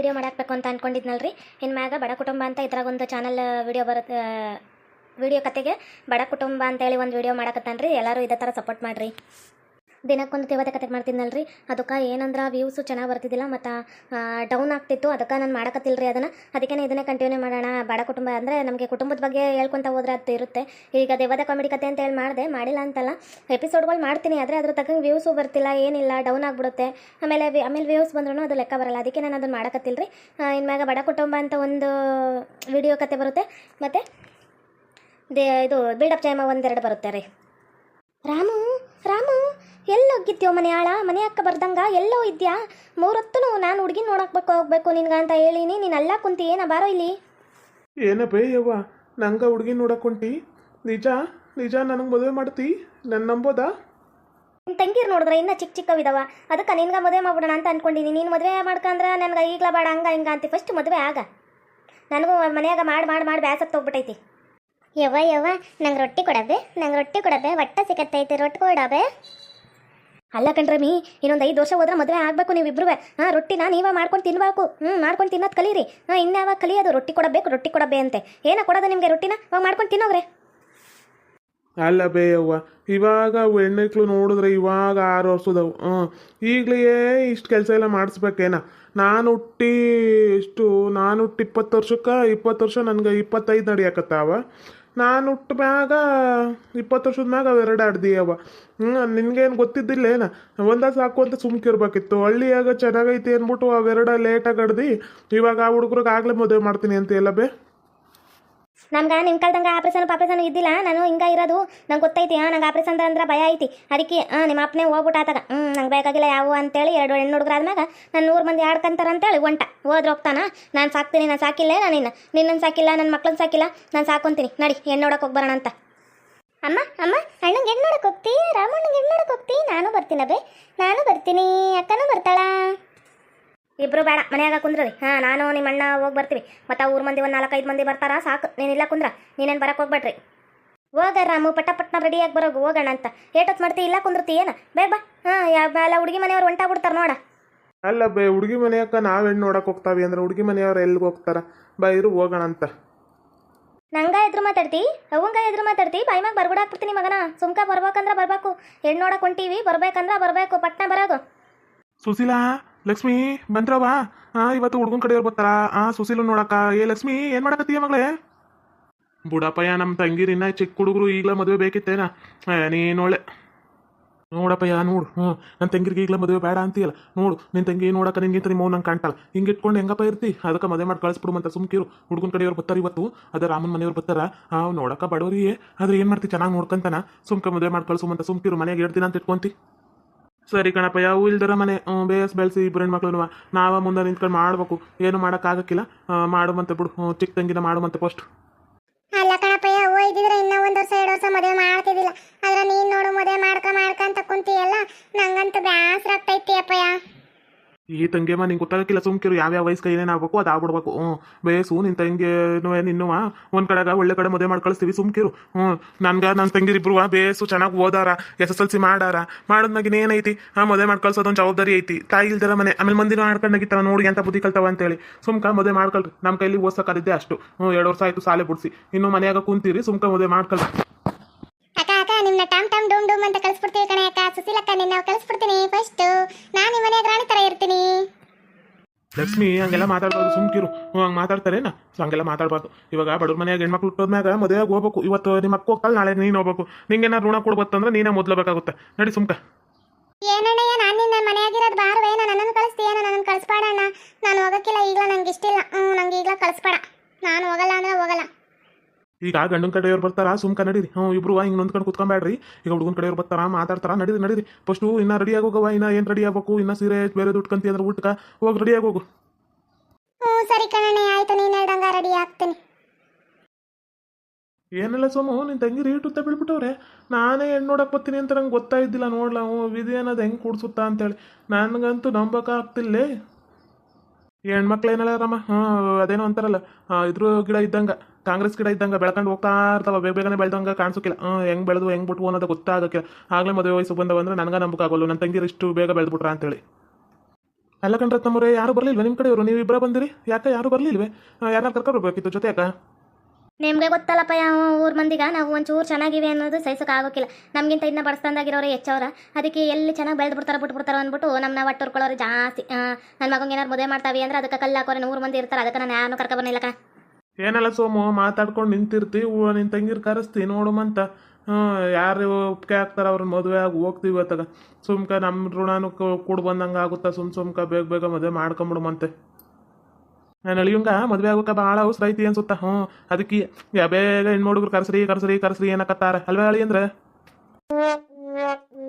Video ಮಾಡಾಕಬೇಕು ಅಂತ ಅನ್ಕೊಂಡಿದ್ನಲ್ರಿ. ಇನ್ಮ್ಯಾಗ ಬಡ ಕುಟುಂಬ ಅಂತ ಇದ್ರಾಗ ಒಂದು ಚಾನಲ್ ವಿಡಿಯೋ ಬರುತ್ತೆ ವಿಡಿಯೋ ಕತೆಗೆ ಬಡ ಕುಟುಂಬ ಅಂತೇಳಿ ಒಂದು ವಿಡಿಯೋ ಮಾಡಕತ್ತಾನ್ರಿ. ಎಲ್ಲರೂ ಇದೇ ಥರ ಸಪೋರ್ಟ್ ಮಾಡಿರಿ. ದಿನಕ್ಕೊಂದು ದೇವತೆ ಕತೆ ಮಾಡ್ತಿದ್ನಲ್ರಿ? ಅದಕ್ಕೆ ಏನಂದ್ರೆ ವ್ಯೂಸು ಚೆನ್ನಾಗಿ ಬರ್ತಿದ್ದಿಲ್ಲ ಮತ್ತು ಡೌನ್ ಆಗ್ತಿತ್ತು. ಅದಕ್ಕೆ ನಾನು ಮಾಡಕತ್ತಿಲ್ರಿ ಅದನ್ನು. ಅದಕ್ಕೆ ಇದನ್ನೇ ಕಂಟಿನ್ಯೂ ಮಾಡೋಣ. ಬಡ ಕುಟುಂಬ ಅಂದರೆ ನಮಗೆ ಕುಟುಂಬದ ಬಗ್ಗೆ ಹೇಳ್ಕೊತ ಹೋದ್ರೆ ಅದು ಇರುತ್ತೆ. ಈಗ ದೇವದ ಕಾಮಿಡಿ ಕತೆ ಅಂತ ಹೇಳಿ ಮಾಡಿದೆ. ಮಾಡಿಲ್ಲ ಅಂತಲ್ಲ. ಎಪಿಸೋಡ್ಗಳು ಮಾಡ್ತೀನಿ. ಆದರೆ ಅದ್ರ ತಕ್ಕಂಗೆ ವ್ಯೂಸು ಬರ್ತಿಲ್ಲ, ಏನಿಲ್ಲ ಡೌನ್ ಆಗಿಬಿಡುತ್ತೆ. ಆಮೇಲೆ ಆಮೇಲೆ ವ್ಯೂಸ್ ಬಂದ್ರೂ ಅದು ಲೆಕ್ಕ ಬರಲ್ಲ. ಅದಕ್ಕೆ ನಾನು ಅದನ್ನು ರೀ ಇನ್ಮ್ಯಾಗ ಬಡ ಕುಟುಂಬ ಅಂತ ಒಂದು ವಿಡಿಯೋ ಕತೆ ಬರುತ್ತೆ. ಮತ್ತು ದೇ, ಇದು ಬಿಲ್ಡಪ್ ಜಯಮ ಒಂದೆರಡು ಬರುತ್ತೆ ರೀ. ರಾಮು ರಾಮು. ಎಲ್ಲೋಗಿದ್ಯೋ ಮನೆ ಆಳ? ಮನೆ ಅಕ್ಕ ಬರ್ದಂಗ ಎಲ್ಲೋ ಇದ್ಯಾ? ಮೂರತ್ತೂ ನಾನು ಹುಡುಗಿ ನೋಡಕ್ಬೇಕು ಹೋಗ್ಬೇಕು ನಿನ್ಗ ಅಂತ ಹೇಳಿನಿ. ನೀನು ಅಲ್ಲ ಕುಂತಿ ಏನ ಬಾರೋ ಇಲ್ಲಿ? ಏನ ಯವ್ವ ನಂಗೆ ಹುಡುಗಿ ನೋಡಕೊಂಟಿ ನಿಜ? ನಿಜ ನನಗೆ ಮದುವೆ ಮಾಡ್ತಿ? ನನ್ನ ನಂಬೋದಾ? ನಿನ್ನ ತಂಗಿರ್ ನೋಡಿದ್ರೆ ಇನ್ನ ಚಿಕ್ಕ ಚಿಕ್ಕವಿದಾವ. ಅದಕ್ಕೆ ನಿನ್ಗ ಮದುವೆ ಮಾಡ್ಬಿಡೋಣ ಅಂತ ಅನ್ಕೊಂಡಿನಿ. ನೀನು ಮದುವೆ ಮಾಡ್ಕಂದ್ರೆ ನನಗೆ ಈಗಲೇ ಬೇಡ ಹಂಗ ಹಿಂಗ ಅಂತ. ಫಸ್ಟ್ ಮದುವೆ ಆಗ. ನನಗೂ ಮನೆಯಾಗ ಮಾಡಿ ಮಾಡಿ ಮಾಡಿ ಬ್ಯಾಸತ್ತು ಹೋಗ್ಬಿಟ್ಟೈತಿ ಯವ್ವ ಯವ್ವ ನಂಗೆ ರೊಟ್ಟಿ ಕೊಡಬೇ ನಂಗೆ ರೊಟ್ಟಿ ಕೊಡಬೆ ಒಟ್ಟ ಸಿಗತ್ತೈತಿ ರೊಟ್ಟಿ ಕೊಡಬೆ. ಅಲ್ಲ ಕಣ್ರಮಿ, ಇನ್ನೊಂದು ಐದು ವರ್ಷ ಹೋದ್ರೆ ಮದುವೆ ಆಗಬೇಕು ನೀವಿಬ್ರುವೆ. ಹಾಂ, ರೊಟ್ಟಿನ ನೀವೇ ಮಾಡ್ಕೊಂಡು ತಿನ್ಬೇಕು. ಹ್ಞೂ ಮಾಡ್ಕೊಂಡು ತಿನ್ನೋದು ಕಲೀರಿ. ಹಾಂ, ಇನ್ಯಾವಾಗ ಕಲಿಯೋದು? ರೊಟ್ಟಿ ಕೊಡಬೇಕು, ರೊಟ್ಟಿ ಕೊಡಬೆ ಅಂತೆ. ಏನ ಕೊಡೋದು ನಿಮಗೆ ರೊಟ್ಟಿನ? ಅವಾಗ ಮಾಡ್ಕೊಂಡು ತಿನ್ನೋಗ್ರೆ. ಅಲ್ಲ ಬೇ ಯವ್ವ, ಇವಾಗ ಹೆಣ್ಮಕ್ಳು ನೋಡಿದ್ರೆ ಇವಾಗ ಆರು ವರ್ಷದವು. ಹ್ಞೂ ಈಗಲೇ ಇಷ್ಟು ಕೆಲಸ ಎಲ್ಲ ಮಾಡಿಸ್ಬೇಕೇನ? ನಾನು ಹುಟ್ಟಿ ಇಷ್ಟು ನಾನು ಹುಟ್ಟಿ ಇಪ್ಪತ್ತು ವರ್ಷಕ್ಕೆ, ಇಪ್ಪತ್ತು ವರ್ಷ ನನಗೆ ಇಪ್ಪತ್ತೈದು ನಡಿಯಕತ್ತಾವ. ನಾನು ಹುಟ್ಟ ಮ್ಯಾಗ ಇಪ್ಪತ್ತು ವರ್ಷದ ಮ್ಯಾಗ ಅವೆರಡಾಡ್ದಿ ಅವ. ಹ್ಞೂ ಗೊತ್ತಿದ್ದಿಲ್ಲ ಏನ? ಒಂದ ಸಾಕು ಅಂತ ಸುಮ್ಕಿರ್ಬೇಕಿತ್ತು ಹಳ್ಳಿಯಾಗ ಚೆನ್ನಾಗೈತಿ ಅಂದ್ಬಿಟ್ಟು ಅವೆರಡ ಲೇಟಾಗಿ ಆಡ್ದಿ ಇವಾಗ ಆ ಹುಡುಗ್ರಿಗೆ ಆಗಲೇ ಮದುವೆ ಮಾಡ್ತೀನಿ ಅಂತ ಎಲ್ಲ ಬೇ? ನಮ್ಗೆ ನಿಮ್ಮ ಕಾಲ್ದಂಗೆ ಆಪ್ರೇಷನ್ ಪಾಪ್ರೇಷನ್ ಇದ್ದಿಲ್ಲ, ನಾನು ಹಿಂಗೆ ಇರೋದು, ನಂಗೆ ಗೊತ್ತೈತಿ ಹಾಂ ನಂಗೆ ಆಪ್ರೇಷನ್ ಅಂದ್ರೆ ಭಯ ಐತಿ. ಅದಕ್ಕೆ ಹಾಂ ನಿಮ್ಮ ಅಪ್ಪನೇ ಹೋಗ್ಬಿಟ್ಟು ಆತಾಗ ಹ್ಞೂ ನಂಗೆ ಬೇಕಾಗಿಲ್ಲ ಯಾವ ಅಂತೇಳಿ ಎರಡು ಹೆಣ್ಣು ಹುಡುಗ್ರು ಆದ್ಮ್ಯಾಗ ನಾನು ನೂರು ಮಂದಿ ಆಡ್ಕಂತಾರ ಅಂತೇಳಿ ಒಂಟ, ಹೋದ್ರೆ ಹೋಗ್ತಾನ, ನಾನು ಸಾಕ್ತೀನಿ, ನಾನು ಸಾಕಿಲ್ಲ ನಾನು ನಿನ್ನ ನಿನ್ನನ್ನು ಸಾಕಿಲ್ಲ ನನ್ನ ಮಕ್ಳನ್ನ ಸಾಕಿಲ್ಲ, ನಾನು ಸಾಕೊಂತೀನಿ, ನಡಿ, ಹೆಣ್ಣು ನೋಡಕ್ಕೆ ಹೋಗ್ಬರೋಣ ಅಂತ ಅಮ್ಮ ಅಮ್ಮ, ಅಣ್ಣಂಗೆ ಹೆಣ್ಣು ನೋಡಕ್ಕೆ ಹೋಗ್ತಿ, ರಾಮಣ್ಣಂಗೆ ಹೆಣ್ಣು ನೋಡಕ್ಕೆ ಹೋಗ್ತಿ, ನಾನು ಬರ್ತೀನಿ ಬೇ ನಾನು ಬರ್ತೀನಿ ಅಕ್ಕನೂ ಬರ್ತಾಳಾ ಇಬ್ರು ಬೇಡ ಮನೆಯಾಗ ಕುಂದ್ರಿ ಹಾಂ ನಾನು ನಿಮ್ಮ ಅಣ್ಣ ಹೋಗಿ ಬರ್ತೀವಿ. ಮತ್ತು ಊರ್ ಮಂದಿ ಒಂದು ನಾಲ್ಕೈದು ಮಂದಿ ಬರ್ತಾರ ಸಾಕು. ನೀನಿಲ್ಲ ಇಲ್ಲ ಕುಂದ್ರ. ನೀನೇನು ಬರಕ್ಕೆ ಹೋಗ್ಬೇಡ್ರಿ. ಹೋಗ ರಾಮು ಪಟ್ಟ ಪಟ್ನ ರೆಡಿಯಾಗಿ ಬರೋಗು ಹೋಗೋಣ ಅಂತ. ಏಟೊತ್ತು ಮಾಡ್ತಿ ಇಲ್ಲ ಕುಂದ್ರತಿ ಏನ? ಬೇಗ ಬಾ. ಹಾಂ ಯಾವ ಎಲ್ಲ ಹುಡುಗಿ ಮನೆಯವ್ರು ಒಂಟಾ ಬಿಡ್ತಾರೆ ನೋಡ. ಅಲ್ಲ ಬೇ ಹುಡುಗಿ ಮನೆಯಕ್ಕ ನಾವು ಹೆಣ್ಣು ನೋಡಕ್ಕೆ ಹೋಗ್ತಾವಿ ಅಂದ್ರೆ ಹುಡುಗಿ ಮನೆಯವ್ರು ಎಲ್ಲಿಗೆ ಹೋಗ್ತಾರ? ಬಾ ಇರು ಹೋಗೋಣ ಅಂತ. ನಂಗ ಎದ್ರು ಮಾತಾಡ್ತಿ? ಅವಂಗ ಎದ್ರು ಮಾತಾಡ್ತಿ? ಬಾಯಿ ಮ್ಯಾಗ ಬರ್ಬಿಡಾಕ್ಬಿಡ್ತೀನಿ ಮಗನ. ಸುಮ್ಕ ಬರ್ಬೇಕಂದ್ರ ಬರ್ಬೇಕು. ಹೆಣ್ಣು ನೋಡಕ್ ಹೊಂಟೀವಿ ಬರ್ಬೇಕಂದ್ರ ಬರ್ಬೇಕು. ಪಟ್ನ ಬರೋದು. ಸುಶೀಲಾ ಲಕ್ಷ್ಮಿ ಬಂದ್ರವ ಹಾ ಇವತ್ತು ಹುಡ್ಗನ್ ಕಡೆಯವ್ರು ಬರ್ತಾರ? ಆ ಸುಸಿಲು ನೋಡಕ್ಕ. ಏ, ಲಕ್ಷ್ಮಿ, ಏನ್ ಮಾಡಕತ್ತೀಯ ಮಗಳೇ? ಬುಡಪ್ಪಯ್ಯ ನಮ್ಮ ತಂಗಿರಿನ ಚಿಕ್ಕ ಹುಡುಗರು ಈಗಲ ಮದುವೆ ಬೇಕಿತ್ತೇನ? ನೀನು ನೀನ್ ಒಳ್ಳೆ ನೋಡಪ್ಪಯ್ಯ, ನೋಡು. ಹ್ಞೂ ನನ್ನ ತಂಗಿರಿಗೆ ಈಗಲ ಮದುವೆ ಬೇಡ ಅಂತೀಯಲ್ಲ. ನೋಡು ನಿನ್ನ ತಂಗಿ ನೋಡಕ್ಕ ನಿನ್ಗಿಂತ ನಿಮ್ಮ ನಂಗೆ ಕಾಣ್ತಲ್ಲ ಹಿಂಗೆ ಇಟ್ಕೊಂಡು ಹೆಂಗಪ್ಪ ಇರ್ತಿ? ಅದಕ್ಕೆ ಮದುವೆ ಮಾಡಿ ಕಳಿಸ್ಬಿಡು ಅಂತ ಸುಮ್ಕಿರು. ಹುಡುಗನ ಕಡೆಯವ್ರು ಬರ್ತಾರೆ ಇವತ್ತು. ಅದ ರಾಮನ ಮನೆಯವ್ರು ಬರ್ತಾರ. ಆ, ನೋಡಕ್ಕ ಬಡವರಿಗೆ ಆದ್ರೆ ಏನು ಮಾಡ್ತಿ? ಚೆನ್ನಾಗಿ ನೋಡ್ಕೊಂತಾನ? ಸುಮ್ಕ ಮದುವೆ ಮಾಡಿ ಕಳಿಸು ಅಂತ ಸುಮ್ಕಿರು. ಮನೆಗೆ ಎರಡು ಅಂತ ಇಟ್ಕೊಂತಿ? ಸರಿ ಕಣಪ್ಪ, ಯಾವ ಇಲ್ದರ ಮನೆ ಬೇಸ್ ಬೆಳೆಸಿ ಇಬ್ಬರು ಹೆಣ್ಮಕ್ಳು ನಾವ ಮುಂದೆ ನಿಂತ್ಕೊಂಡು ಮಾಡ್ಬೇಕು. ಏನು ಮಾಡೋಕ್ಕಾಗಕ್ಕಿಲ್ಲ. ಮಾಡುವಂತೆ ಬಿಡು. ಚಿಕ್ಕ ತಂಗಿನ ಮಾಡುವಂತೆ ಫಸ್ಟ್ ಅಲ್ಲ ಕಣಪ್ಪಯ್ಯ ಓ ಇದ್ದಿದ್ರೆ ಇನ್ನೂ ಒಂದು ವರ್ಷ, ಎರಡು ವರ್ಷ ಮದುವೆ ಮಾಡ್ತಿದ್ದಿಲ್ಲ. ಆದ್ರೆ ನೀನ್ ನೋಡು, ಮದುವೆ ಮಾಡ್ಕ ಮಾಡ್ಕಂತ ಕುಂತಿಯಲ್ಲ, ನಂಗಂತೂ ಬ್ಯಾಸರ ಆಗ್ತೈತಿ ಅಪ್ಪಯ್ಯ. ಈ ತಂಗಿಯಮ್ಮ ನಿಂಗೆ ಗೊತ್ತಾಗಕ್ಕಿಲ್ಲ, ಸುಮ್ಕಿರು ಯಾವ್ಯಾವ ವಯಸ್ಸಿಗೆ ಏನೇನು ಆಗ್ಬೇಕು ಅದು ಆಗ್ಬಿಡ್ಬೇಕು. ಹ್ಞೂ ಬೇಸು ನಿನ್ನ ತಂಗಿನೂ ನಿನ್ನುವ ಒಂದು ಕಡೆಗ ಒಳ್ಳೆ ಕಡೆ ಮದುವೆ ಮಾಡಿ ಕಳಿಸ್ತೀವಿ ಸುಮ್ಕಿರು. ಹ್ಞೂ ನನ್ಗೆ ನನ್ನ ತಂಗಿರಿಬ್ರು ಬೇಸು ಚೆನ್ನಾಗಿ ಓದಾರ, ಎಸ್ ಎಸ್ ಎಲ್ ಸಿ ಮಾಡಾರ. ಮಾಡೋದ್ನಾಗ ಏನೈತಿ ಆ ಮದುವೆ ಮಾಡಿ ಕಳ್ಸೋದೊಂದು ಜವಾಬ್ದಾರಿ ಐತಿ. ತಾಯಿ ಇಲ್ದರ ಮನೆ, ಆಮೇಲೆ ಮಂದಿನ ಆಡ್ಕೊಂಡಾಗಿತ್ತಾರ ನೋಡಿ ಅಂತ ಬುದ್ಧಿ ಕಲ್ತಾವ ಅಂತೇಳಿ. ಸುಮ್ಕ ಮದುವೆ ಮಾಡ್ಕೊಳ್ರಿ. ನಮ್ಮ ಕೈಲಿ ಓದ್ಸಕ್ಕಾದಿದ್ದೆ ಅಷ್ಟು. ಹ್ಞೂ ಎರಡು ವರ್ಷ ಆಯ್ತು, ಸಾಲೆ ಬಿಡಿಸಿ. ಇನ್ನು ಮನೆಯಾಗ ಕುಂತೀರಿ, ಸುಮ್ಕ ಮದುವೆ ಮಾಡ್ಕೊಳ್ರಿ. ಅಕ್ಕ ಟಾಮ್ ಟಾಮ್ ಡೂಮ್ ಡೂಮ್ ಅಂತ ಕಳಿಸ್ಬಿಡ್ತೀವಿ ಕಣೆ ಅಕ್ಕ. ಸುಶೀಲಕ್ಕ ನಿನ್ನ ಕಳಿಸ್ಬಿಡ್ತೀನಿ ಫಸ್ಟ್ ನಾನು ನಿಮ್ಮ ಮನೆಯಾಗ ರಾಣಿ ತರ ಇರ್ತೀನಿ. ಲಕ್ಷ್ಮಿ ಹಂಗೆಲ್ಲ ಮಾತಾಡ್ಬಾರ್ದು. ಸುಮ್ಕಿರು ಹ್ಞೂ ಹಂಗೆ ಮಾತಾಡ್ತಾರೇನ? ಸೊ ಹಂಗೆಲ್ಲ ಮಾತಾಡ್ಬಾರ್ದು. ಇವಾಗ ಬಡವ್ರ ಮನೆಯಾಗ ಹೆಣ್ಮಕ್ಳು ಹುಟ್ಟೋದ್ಮ್ಯಾಗ ಮದುವೆಯಾಗ ಹೋಗ್ಬೇಕು. ಇವತ್ತು ನಿಮ್ಮ ಅಕ್ಕ ಹೋಗ್ತಾಳೆ ನಾಳೆ ನೀನು ಹೋಗ್ಬೇಕು. ನಿಂಗೆ ಋಣ ಕೊಡ್ಬತ್ತಂದ್ರೆ ನೀನೇ ಮೊದ್ಲಬೇಕಾಗುತ್ತೆ ನಡಿ ಸುಮ್ಕ. ಏನಣ್ಣಯ್ಯ ನಾನು ನಿನ್ನ ಮನೆಯಾಗಿರೋದು ಬಾರವೇನ ನನ್ನನ್ನು ಕಳಿಸ್ತೀಯ ನನ್ನನ್ನು ಕಳಿಸ್ಬೇಡಣ್ಣ ನಾನು ಹೋಗಕ್ಕಿಲ್ಲ ಈಗಲ ನಂಗೆ ಇಷ್ಟಿಲ್ಲ ಹ್ಞೂ ನಂಗೆ ಈಗಲ ಕಳಿಸ್ಬೇಡ. ನಾನು ಹೋಗಲ್ಲ ಅಂದ್ರೆ ಹೋಗಲ್ಲ. ಈಗ ಗಂಡನ ಕಡೆಯವ್ರು ಬರ್ತಾರ? ಸುಮ್ಕ ನಡೀರಿ ಹ್ಞೂ ಇಬ್ರು ಹಿಂಗೆ ನೊಂದ್ಕೊಂಡು ಕುತ್ಕೊಂಬೇಡ್ರಿ ಈಗ ಹುಡುಗನ ಕಡೆಯವ್ರು ಬರ್ತಾರ? ಮಾತಾಡ್ತಾರ? ನಡೀರಿ ನಡೀರಿ. ಫಸ್ಟು ಇನ್ನ ರೆಡಿ ಆಗೋಗವ ಇನ್ನ ಏನು ರೆಡಿ ಆಗ್ಬೇಕು? ಇನ್ನ ಸೀರೆ ಬೇರೆ ದುಡ್ಕಂತಿ ಅಂದ್ರೆ ಊಟಕ ಹೋಗಿ ರೆಡಿ ಆಗೋಗು. ಹ್ಞೂ ಸರಿ ಕಣಣ್ಣ ಆಯ್ತು ನೀನು ಹೇಳ್ದಂಗ ರೆಡಿ ಆಗ್ತೀನಿ. ಏನೆಲ್ಲ ಸೋಮು ನಿನ್ನ ತಂಗಿ ರೀಟ್ ಉತ್ತ ಬೀಳ್ಬಿಟ್ಟವ್ರೆ. ನಾನೇ ಹೆಣ್ಣು ನೋಡಕ್ ಬರ್ತೀನಿ ಅಂತ ನಂಗೆ ಗೊತ್ತಾಯಿದ್ದಿಲ್ಲ ನೋಡ್ಲ. ಹ್ಞೂ ವಿಧಿ ಅನ್ನೋದು ಹೆಂಗೆ ಕೂಡ್ಸುತ್ತಾ ಅಂತೇಳಿ. ನನಗಂತೂ ನಂಬಕ್ಕಾಗ್ತಿಲ್ಲೇ ಹೆಣ್ಮಕ್ಳು ಏನಲ್ಲ ರಮ್ಮ ಹಾಂ ಅದೇನೋ ಅಂತಾರಲ್ಲ. ಇದ್ರ ಗಿಡ ಇದ್ದಂಗೆ. ಕಾಂಗ್ರೆಸ್ ಗಿಡ ಇದ್ದಂಗೆ ಬೆಳ್ಕೊಂಡು ಹೋಗ್ತಾ ಇರ್ತಾವ, ಬೇಗ ಬೇಗನೆ ಬೆಳೆದಂಗೆ ಕಾಣಿಸೋಕಿಲ್ಲ. ಹೆಂಗೆ ಬೆಳೆದು ಹೆಂಗೆ ಬಿಟ್ವು ಅನ್ನೋದು ಗೊತ್ತಾಗಕ್ಕೆ ಆಗಲೇ ಮದುವೆ ವಯಸ್ಸು ಬಂದವಂದ್ರೆ ನನಗೆ ನಂಬಕ್ಕಾಗಲ್ಲ ನನ್ನ ತಂಗಿರು ಇಷ್ಟು ಬೇಗ ಬೆಳೆದ್ಬಿಟ್ರ ಅಂತೇಳಿ. ಅಲ್ಲ ಕಣ್ರತ್ನಮ್ಮರೇ ಯಾರು ಬರಲಿಲ್ವ ನಿಮ್ಮ ಕಡೆಯವರು? ನೀವು ಇಬ್ಬರ ಬಂದಿರಿ? ಯಾಕೆ ಯಾರು ಬರಲಿಲ್ವೇ? ಯಾರನ್ನ ಕರ್ಕೊಬೇಕಿತ್ತು ಜೊತೆ ಯಾಕೆ ನಿಮಗೆ ಗೊತ್ತಲ್ಲಪ್ಪ, ಯಾವ ಊರ ಮಂದಿಗ ನಾವು ಒಂಚೂರು ಚೆನ್ನಾಗಿವೆ ಅನ್ನೋದು ಸಹಿಸೋಕೆ ಆಗೋಕಿಲ್ಲ. ನಮಗಿಂತ ಇನ್ನ ಬಡಸ್ತಾಗಿರೋರು ಹೆಚ್ಚವರ. ಅದಕ್ಕೆ ಎಲ್ಲಿ ಚೆನ್ನಾಗಿ ಬೆಳೆದು ಬಿಡ್ತಾರ ಬಿಟ್ಬಿಡ್ತಾರ ಅಂದ್ಬಿಟ್ಟು ನಮ್ಮನ್ನ ಒಟ್ಟು ಉರ್ಕೊಳ್ಳೋರು ಜಾಸ್ತಿ ನನ್ನ ಮಗಂಗೆ ಏನಾರು ಮದುವೆ ಮಾಡ್ತಾವೆ ಅಂದ್ರೆ ಅದಕ್ಕೆ ಕಲ್ಲು ಹಾಕೋರೆ, ನೂರು ಮಂದಿ ಇರ್ತಾರೆ, ಅದಕ್ಕೆ ನಾನು ಯಾರನ್ನೂ ಕರ್ಕೊ ಬಂದಿಲ್ಲಕ್ಕ ಏನಲ್ಲ ಸೋಮು, ಮಾತಾಡ್ಕೊಂಡು ನಿಂತಿರ್ತಿ ಊ- ನಿನ್ ತಂಗಿರ್ ಕರೆಸ್ತಿ ನೋಡುಮಂತ ಯಾರು ಒಪ್ಪಿಗೆ ಆಗ್ತಾರ ಅವ್ರನ್ನ ಮದುವೆ ಆಗಿ ಹೋಗ್ತೀವಿ ಅತ್ತಾಗ ಸುಮ್ಕ ನಮ್ಮ ಋಣನು ಕೂಡ ಬಂದಂಗೆ ಆಗುತ್ತಾ? ಸುಮ್ ಸುಮ್ಕ ಬೇಗ ಬೇಗ ಮದುವೆ ಮಾಡ್ಕೊಂಬಿಡುಮಂತೆ ನಾನು ಅಳಿಯಂಗ, ಮದುವೆ ಆಗೋಕೆ ಭಾಳ ಅವಸರ ಐತಿ ಅನ್ಸುತ್ತಾ? ಹ್ಞೂ ಅದಕ್ಕೆ ಯಾ, ಬೇಗ ಹೆಣ್ಣು ಹುಡುಗರು ಕರ್ಸ್ರಿ ಕರ್ಸ್ರಿ ಕರ್ಸ್ರಿ ಏನಕತ್ತಾರ? ಅಲ್ವೇ ಅಳಿ ಅಂದ್ರೆ?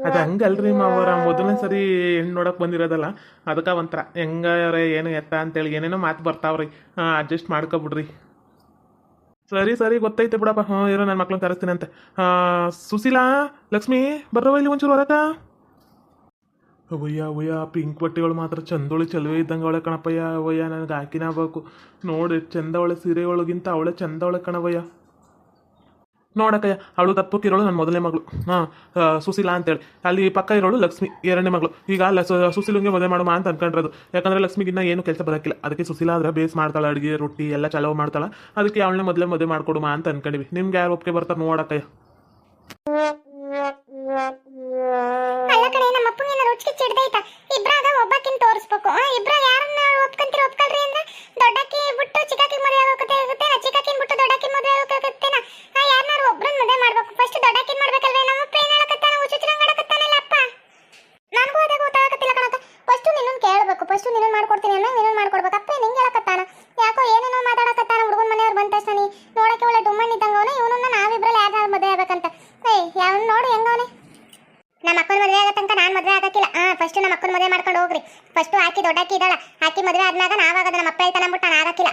ಅದು ಹಂಗಲ್ರಿ ಮಾವರ ಮೊದಲನೇ ಸರಿ ಹೆಣ್ಣು ನೋಡಕ್ ಬಂದಿರೋದಲ್ಲ, ಅದಕ್ಕೆ ಒಂಥರ ಹೆಂಗಾರೆ, ಏನು ಎತ್ತ ಅಂತೇಳಿ ಏನೇನೋ ಮಾತು ಬರ್ತಾವ್ರಿ. ಅಡ್ಜಸ್ಟ್ ಮಾಡ್ಕೊಬಿಡ್ರಿ. ಸರಿ ಸರಿ, ಗೊತ್ತೈತೆ ಬಿಡಪ್ಪ. ಹಾಂ, ಇರೋ ನನ್ನ ಮಕ್ಳನ್ನ ಕರೆಸ್ತೀನಿ ಅಂತೆ. ಸುಶೀಲಾ, ಲಕ್ಷ್ಮಿ ಬರ್ರವ ಇಲ್ಲಿ ಒಂಚೂರು ಹೊರಕ ಅವಯ್ಯ ಅವಯ್ಯ ಪಿಂಕ್ ಬಟ್ಟೆಗಳು ಮಾತ್ರ ಚಂದೊಳಿ ಚಲುವೆ ಇದ್ದಂಗೆ ಅವಳೆ ಕಣಪ್ಪಯ್ಯ. ಅವಯ್ಯ ನನಗೆ ಹಾಕಿನ ಬೇಕು. ನೋಡಿ, ಚಂದ ಅವಳೆ ಸೀರೆ ಒಳಗಿಂತ ಅವಳೆ ಚಂದ ಅವಳೆ ಕಣವಯ್ಯ ನೋಡಕ್ಕಯ್ಯ ಅವಳು ತಪ್ಪಕ್ಕಿರೋಳು ನನ್ನ ಮೊದಲನೇ ಮಗಳು. ಹಾಂ ಸುಶೀಲಾ ಅಂತೇಳಿ. ಅಲ್ಲಿ ಪಕ್ಕ ಇರೋಳು ಲಕ್ಷ್ಮಿ, ಎರಡನೇ ಮಗಳು. ಈಗ ಅಲ್ಲ ಸುಶೀಲಂಗೆ ಮದುವೆ ಮಾ ಅಂತ ಅನ್ಕೊಂಡಿರೋದು. ಯಾಕಂದ್ರೆ ಲಕ್ಷ್ಮಿಗಿನ್ನ ಏನು ಕೆಲಸ ಬರೋಕ್ಕಿಲ್ಲ. ಅದಕ್ಕೆ ಸುಶೀಲಾ ಆದರೆ ಬೇಸ್ ಮಾಡ್ತಾಳೆ, ಅಡುಗೆ, ರೊಟ್ಟಿ ಎಲ್ಲ ಚಲೋ ಮಾಡ್ತಾಳೆ. ಅದಕ್ಕೆ ಅವಳನ್ನ ಮೊದಲೇ ಮದುವೆ ಮಾಡ್ಕೊಡುಮ ಅಂತ ಅನ್ಕೊಂಡಿವಿ. ನಿಮ್ಗೆ ಯಾರು ಒಪ್ಪಿಗೆ ಬರ್ತಾರೆ ನೋಡಕ್ಕಯ್ಯ ಅಲ್ಲ ಕಡೆ ನಮ್ಮ ಅಪ್ಪಂಗೆ ಏನಾರು ರುಚಿಗೆ ಚಿಡ್ದೈತ ಇಬ್ರಾಗ ಒಬ್ಬಾಕಿನ್ ತೋರಿಸ್ಬೇಕು ಆ, ಇಬ್ರಾಗ ಯಾರನ್ನ ಒಪ್ಕೊಂತೀರಿ ಒಪ್ಕೊಳ್ರಿ ಅಂದ್ರೆ ದೊಡ್ಡಕ್ಕಿ ಬಿಟ್ಟು ಚಿಕ್ಕಕ್ಕಿ ಮದುವೆ ಆಗೋಕತ್ತೆ ಆಗುತ್ತೇನ ಚಿಕ್ಕಕ್ಕಿನ ಬಿಟ್ಟು ದೊಡ್ಡಕ್ಕಿ ಮದುವೆ ಆಗೋಕತ್ತೇನ ಆ ಯಾರನ್ನಾರು ಒಬ್ರನ್ನ ಮದುವೆ ಮಾಡ್ಬೇಕು ಫಸ್ಟ್ ದೊಡ್ಡಕ್ಕಿನ ಮಾಡ್ಬೇಕಲ್ವೇ ನಮ್ಮ ಅಪ್ಪ ಏನ್ ಹೇಳಕತ್ತಾನ ಹುಚ್ಚುಚ್ರಂಗ್ ಆಡಕತ್ತಾನಲ್ಲ ಅಪ್ಪ ನನಗೂ ಅದೇ ಗೊತ್ತಾಗತ್ತಿಲ್ಲ ಕಣಕ್ಕ ಫಸ್ಟ್ ನಿನ್ನನ್ ಕೇಳಬೇಕು ಫಸ್ಟ್ ನಿನ್ನನ್ ಮಾಡ್ಕೊಡ್ತೀನಿ ಅನ್ನೋ ನಿನ್ನನ್ ಮಾಡ್ಕೊಡ್ಬೇಕು ಅಪ್ಪ ನಿಂಗೆ ಹೇಳಕತ್ತಾನ ಯಾಕೋ ಏನೇನೋ ಮಾತಾಡಕತ್ತಾನ ಹುಡುಗನ ಮನೆಯವ್ರು ಬಂದ ತಕ್ಷಣ ನೀ ನೋಡಕ್ಕೆ ಒಳ್ಳೆ ಡುಮ್ಮನ್ ಇದ್ದಂಗ ಅವನು ಇವನನ್ನ ನಾವಿಬ್ರಲ್ಲಿ ಯಾರು ಮದುವೆ ಆಗ್ಬೇಕಂತ ಏಯ್ ಯಾವನ್ ನೋಡು ಹೆಂಗವನೆ ನಮ್ಮ ಅಕ್ಕನ ಮದುವೆ ಆಗೋ ತನಕ ನಾನು ಹಾ ಫಸ್ಟ್ ನಮ್ಮ ಅಕ್ಕನ ಮದುವೆ ಮಾಡ್ಕೊಂಡು ಹೋಗ್ರಿ. ಫಸ್ಟ್ ಆಕಿ ದೊಡ್ಡಾಕಿ ಇದ್ದಾಳ. ಆಕಿ ಮದುವೆ ಆದ್ಮ್ಯಾಗ ನಾವಾಗದ ನಮ್ಮ ಅಪ್ಪ ಐತಾನ ಅಂದ್ಬಿಟ್ಟು ನಾನು ಆಗಕ್ಕಿಲ್ಲ.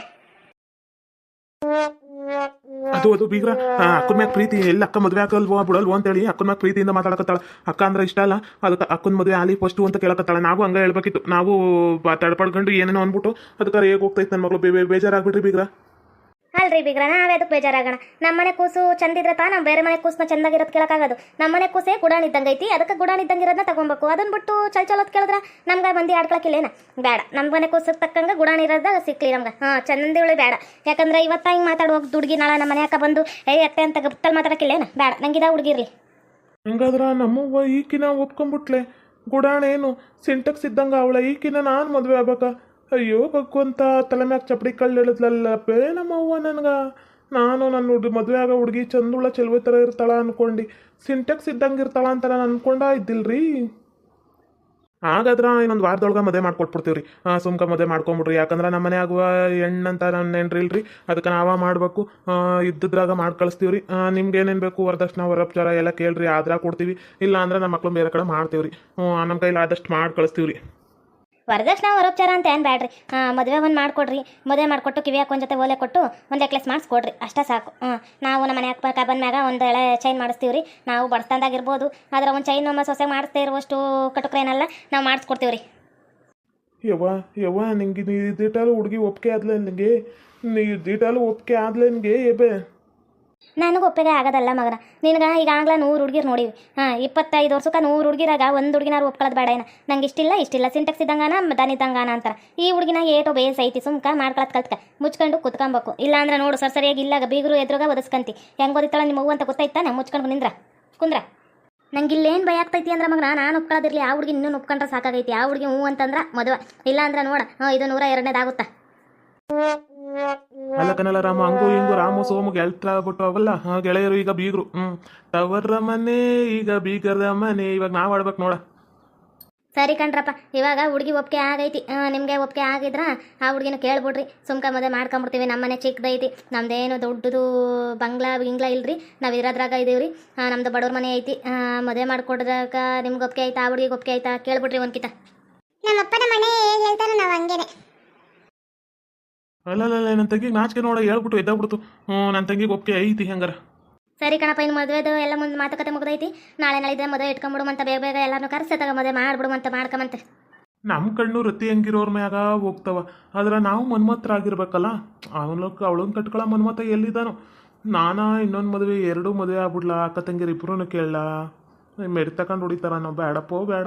ಅದು ಅದು ಬೀಗ್ರ. ಅಕ್ಕನ ಮ್ಯಾಗ ಪ್ರೀತಿ. ಎಲ್ಲಿ ಅಕ್ಕ ಮದುವೆ ಆಗಲ್ವೋ, ಬಿಡಲ್ವೋ ಅಂತೇಳಿ ಅಕ್ಕನ ಮ್ಯಾಗ ಪ್ರೀತಿಯಿಂದ ಮಾತಾಡಕತ್ತಾಳ. ಅಕ್ಕ ಅಂದ್ರೆ ಇಷ್ಟ ಅಲ್ಲ. ಅದಕ್ಕೆ ಅಕ್ಕನ ಮದುವೆ ಆಲಿ ಫಸ್ಟು ಅಂತ ಕೇಳಕತ್ತಾಳ. ನಾವು ಹಂಗ ಹೇಳ್ಬೇಕಿತ್ತು. ನಾವು ತಡ್ಪಡ್ಕೊಂಡು ಏನೇನೋ ಅಂದ್ಬಿಟ್ಟು ಅದಕ್ಕೆ ಹೇಗೆ ಹೋಗ್ತೈತೆ ನನ್ನ ಮಗಳು. ಬೇಜಾರಾಗ್ಬಿಟ್ರಿ ಬೀಗ್ರ. ಅಲ್ರಿ ಬಿಗ್ರ, ನಾವೇ ಅದಕ್ಕೆ ಬೇಜಾರಾಗೋಣ? ನಮ್ಮನೆ ಕೂಸು ಚಂದಿದ್ರೆ ತಾ ನಾವು ಬೇರೆ ಮನೆ ಕೂಸನ್ನ ಚಂದಾಗಿರೋದು ಕೇಳಕ್ಕಾಗೋದು. ನಮ್ಮನೆ ಕೂಸೇ ಗುಡಾನ್ ಇದ್ದಂಗೆ ಐತಿ, ಅದಕ್ಕೆ ಗುಡಾಣ ಇದ್ದಂಗೆ ಇರೋದನ್ನ ತಗೊಬೇಕು. ಅದನ್ನ ಬಿಟ್ಟು ಚಲ್ ಚಲೋದು ಕೇಳಿದ್ರೆ ನಮ್ಗೆ ಮಂದಿ ಇಲ್ಲೇನ? ಬೇಡ ನಮ್ಮ ಮನೆ ಕೂಸಕ್ಕೆ ತಕ್ಕಂಗೆ ಗುಡಾನ್ ಇರೋದಾಗ ಸಿಕ್ಲಿ ನಮ್ಗೆ. ಹಾಂ ಒಳ್ಳೆ ಬೇಡ ಯಾಕಂದ್ರೆ ಇವತ್ತ ಹಿಂಗೆ ಮಾತಾಡುವಾಗ ದುಡ್ಗಿ ನಾಳೆ ನಮ್ಮ ಮನೆ ಬಂದು, ಏ, ಅತ್ತೆ ಅಂತ ಗಪ್ತಲ್ಲಿ ಮಾತಾಡಕ್ಕಿಲ್ಲೇನ ಬೇಡ ನಂಗಿದ ಹುಡುಗಿರ್ಲಿ ಹಂಗಾದ್ರೆ ನಮ್ಮವ್ವ ಈಕಿನ ಒಪ್ಕೊಂಬಿಟ್ಲೆ ಗುಡಾಣೇನು ಸಿಂಟಕ್ಸ್ ಇದ್ದಂಗೆ ಅವಳ, ಈಕಿನ ನಾನು ಮದುವೆ ಆಗ್ಬೇಕಾ? ಅಯ್ಯೋ, ಭಗವಂತ, ತಲೆ ಮ್ಯಾಗ ಚಪ್ಪಡಿ ಕಳ್ಳು ಹೇಳಿದ್ಲಲ್ಲಪ್ಪೇ ನಮ್ಮವ್ವ ನನಗ. ನಾನು ನನ್ನ ಹುಡುಗಿ, ಮದುವೆ ಆಗೋ ಹುಡುಗಿ ಚಂದುಳ ಚೆಲುವೆ ಥರ ಇರ್ತಾಳ ಅನ್ಕೊಂಡು. ಸಿಂಟೆಕ್ಸ್ ಇದ್ದಂಗೆ ಇರ್ತಾಳ ಅಂತ ನಾನು ಅನ್ಕೊಂಡ ಇದ್ದಿಲ್ರಿ? ಹಾಗಾದ್ರೆ ಇನ್ನೊಂದು ವಾರದೊಳಗೆ ಮದುವೆ ಮಾಡ್ಕೊಟ್ಬಿಡ್ತೀವಿ ರೀ ಸುಮ್ಕ ಮದುವೆ ಮಾಡ್ಕೊಂಬಿಡ್ರಿ. ಯಾಕಂದ್ರೆ ನಮ್ಮ ಮನೆ ಆಗುವ ಹೆಣ್ಣಂತ ನನ್ನ ನೆನ್ರಿ ಇಲ್ರಿ ಅದಕ್ಕೆ ನಾವ ಮಾಡಬೇಕು. ಇದ್ದದ್ರಾಗ ಮಾಡಿ ಕಳಿಸ್ತೀವ್ರಿ. ರೀ ನಿಮ್ಗೆ ಏನೇನು ಬೇಕು? ವರದಕ್ಷಿಣೆ, ವರಪಚಾರ ಎಲ್ಲ ಕೇಳ್ರಿ. ಆದ್ರ ಕೊಡ್ತೀವಿ. ಇಲ್ಲ ಅಂದ್ರೆ ನಮ್ಮ ಮಕ್ಳು ಬೇರೆ ಕಡೆ ಮಾಡ್ತೀವಿ ರೀ ನಮ್ಮ ಕೈಲಿ ಆದಷ್ಟು ಮಾಡಿ ಕಳಿಸ್ತೀವಿ ವರದಕ್ಷಿಣೆ ವರೋಪಚಾರ ಅಂತ ಏನು ಬೇಡ್ರಿ ಹಾಂ, ಮದುವೆ ಒಂದು ಮಾಡಿಕೊಡ್ರಿ. ಮದುವೆ ಮಾಡಿಕೊಟ್ಟು ಕಿವಿಯಾಕ ಒಂದು ಜೊತೆ ಓಲೆ ಕೊಟ್ಟು ಒಂದು ನೆಕ್ಲೆಸ್ ಮಾಡಿಸ್ಕೊಡ್ರಿ. ಅಷ್ಟೇ ಸಾಕು. ನಾವು ನಮ್ಮ ಮನೆ ಅಕ್ಕ ಬಂದ್ಮ್ಯಾಗ ಒಂದು ಎಳೆ ಚೈನ್ ಮಾಡಿಸ್ತೀವಿ ರೀ ನಾವು ಬಡ್ಸ್ತಾಂದಾಗಿರ್ಬೋದು ಆದ್ರೆ ಒಂದು ಚೈನ್ ನಮ್ಮ ಸೊಸೆ ಮಾಡಿಸ್ತಾ ಇರುವಷ್ಟು ಕಟುಕ್ರೇನಲ್ಲ ನಾವು ಮಾಡಿಸ್ಕೊಡ್ತೀವಿ ರೀ ಯವ್ವ ಯವ್ವ, ನಿಂಗೆ ನೀ ದಿಟಾಲು ಹುಡುಗಿ ಒಪ್ಪಿಗೆ ಆದ್ಲೆ ನಿನಗೆ ನೀ ದಿಟಾಲು ಒಪ್ಪಿಗೆ ಆದ್ಲೆ ಎಬೆ? ನನಗೆ ಒಪ್ಪಿಗೆ ಆಗೋದಲ್ಲ ಮಗನ. ನಿನಗೆ ಈಗಾಗಲೇ ನೂರು ಹುಡುಗಿರು ನೋಡಿವಿ. ಹಾಂ, ಇಪ್ಪತ್ತೈದು ವರ್ಷಕ್ಕೆ ನೂರು ಹುಡುಗಿರಾಗ ಒಂದು ಹುಡುಗಿನಾರು ಒಪ್ಕೊಳ್ಳೋದು ಬೇಡ ಏನ? ನಂಗೆ ಇಷ್ಟಿಲ್ಲ ಇಷ್ಟಿಲ್ಲ. ಸಿಂಟೆಕ್ಸ್ ಇದ್ದಂಗಾನ ದನ ಇದ್ದಂಗಾನ ಅಂತಾರೆ. ಈ ಹುಡುಗಿನ ಏಟೋ ಬೇಸ್ ಐತಿ, ಸುಮ್ಕ ಮಾಡ್ಕೊಳತ್ ಕಲ್ತ್ಕ. ಮುಚ್ಕೊಂಡು ಕುತ್ಕೊಬೇಕು. ಇಲ್ಲ ಅಂದ್ರೆ ನೋಡು ಸರ್ ಸರಿಯಾಗಿ ಇಲ್ಲಾಗ ಬೀಗರು ಎದುರುಗ ಒದಸ್ಕಂತಿ. ಹೆಂಗೆ ಓದಿತ್ತಾಳ ನಿಮ್ಮ ಅವ್ವ ಅಂತ ಗೊತ್ತಾಯ್ತಾನೆ ಮುಚ್ಕೊಂಡು ನಿಂದ್ರ ಕುಂದ್ರ. ನಂಗೆ ಇಲ್ಲೇನು ಭಯ ಆಗ್ತೈತಿ ಅಂದ್ರೆ ಮಗನ, ನಾನು ಒಪ್ಕೊಳ್ಳೋದಿರಲಿ ಆ ಹುಡುಗಿ ಇನ್ನೂ ಒಪ್ಕೊಂಡ್ರೆ ಸಾಕಾಗೈತಿ. ಆ ಹುಡುಗಿ ಹ್ಞೂ ಅಂತಂದ್ರೆ ಮದುವೆ. ಇಲ್ಲ ಅಂದ್ರೆ ನೋಡ ಇದು ನೂರ ಎರಡನೇದಾಗುತ್ತಾ? ಅಲ್ಲ ಕನಲ ರಾಮ ಹಂಗು ಹಿಂಗು ರಾಮು ಸೋಮು ಗೆಲ್ತಾ ಬಿಟ್ಟು ಅವಲ್ಲ ಹಾ ಗೆಳೆಯರು ಈಗ ಬೀಗರು. ಹ್ಮ್. ತವರ ಮನೆ ಈಗ ಬೀಗರ ಮನೆ. ಇವಾಗ ನಾವ್ ಆಡ್ಬೇಕು ನೋಡ. ಸರಿ ಕಣ್ರಪ್ಪ ಇವಾಗ ಹುಡುಗಿ ಒಪ್ಪಿಗೆ ಆಗೈತಿ. ನಿಮಗೆ ಒಪ್ಪಿಗೆ ಆಗಿದ್ರ ಆ ಹುಡುಗಿನ ಕೇಳ್ಬಿಡ್ರಿ. ಸುಮ್ಕ ಮದುವೆ ಮಾಡ್ಕೊಂಬಿಡ್ತೀವಿ. ನಮ್ಮನೆ ಚಿಕ್ಕದೈತಿ ನಮ್ದೇನು ದೊಡ್ಡದು ಬಂಗ್ಲಾ ಗಿಂಗ್ಲಾ ಇಲ್ರಿ. ನಾವು ಇರೋದ್ರಾಗ ಇದೀವಿ ರೀ ನಮ್ದು ಬಡವ್ರ ಮನೆ ಐತಿ. ಮದುವೆ ಮಾಡ್ಕೊಡ್ದಾಗ ನಿಮ್ಗೆ ಒಪ್ಪಿಗೆ ಆಯ್ತಾ ಆ ಹುಡುಗಿಗೆ ಒಪ್ಪಿಗೆ ಆಯ್ತಾ ಕೇಳ್ಬಿಡ್ರಿ ಒಂದ್ಕಿತ ನಮ್ಮಪ್ಪನ ಮನೆ ಏನ್ ಹೇಳ್ತಾರೋ ನಾವು ಹಂಗೇನೆ. ಅಲ್ಲಲ್ಲ ನನ್ನ ತಂಗಿಗೆ ನಾಚಿಕೆ ನೋಡ ಹೇಳ್ಬಿಟ್ಟು ಎದ್ದಾಗ್ಬಿಡ್ತು. ಹ್ಞೂ ನನ್ನ ತಂಗಿಗೆ ಒಪ್ಪಿಗೆ ಐತಿ ಹೆಂಗಾರ. ಸರಿ ಕಣಪ್ಪ ಇನ್ನು ಮದುವೆದು ಎಲ್ಲ ಮುಂದೆ ಮಾತುಕತೆ ಮುಗ್ದೈತಿ. ನಾಳೆ ನಾಳೆ ನಾಳಿದ್ರೆ ಮದುವೆ ಇಟ್ಕೊಂಬಿಡುಮಂತ ಬೇಗ ಬೇಗ ಎಲ್ಲಾನು ಕರೆಸ ತಗ ಮದುವೆ ಮಾಡ್ಬಿಡುಮಂತ ಮಾಡ್ಕೊಂಬಂತೆ. ನಮ್ಮ ಕಣ್ಣು ರತಿ ಹೆಂಗಿರೋರ್ ಮ್ಯಾಗ ಹೋಗ್ತಾವ. ಆದ್ರೆ ನಾವು ಮನ್ಮತ್ರಾಗಿರ್ಬೇಕಲ್ಲ? ಅವನಕ್ಕೆ ಅವಳನ್ನ ಕಟ್ಕೊಳ ಮನ್ಮತ ಎಲ್ಲಿದ್ದಾನೋ. ನಾನಾ ಇನ್ನೊಂದು ಮದುವೆ ಎರಡೂ ಮದುವೆ ಆಗ್ಬಿಡ್ಲ? ಅಕ್ಕ ತಂಗಿರು ಇಬ್ರು ಕೇಳಲ್ಲ ಮೆರಿ ತಕೊಂಡು ಹೊಡಿತಾರ ನಾವು ಬೇಡಪ್ಪೋ ಬೇಡ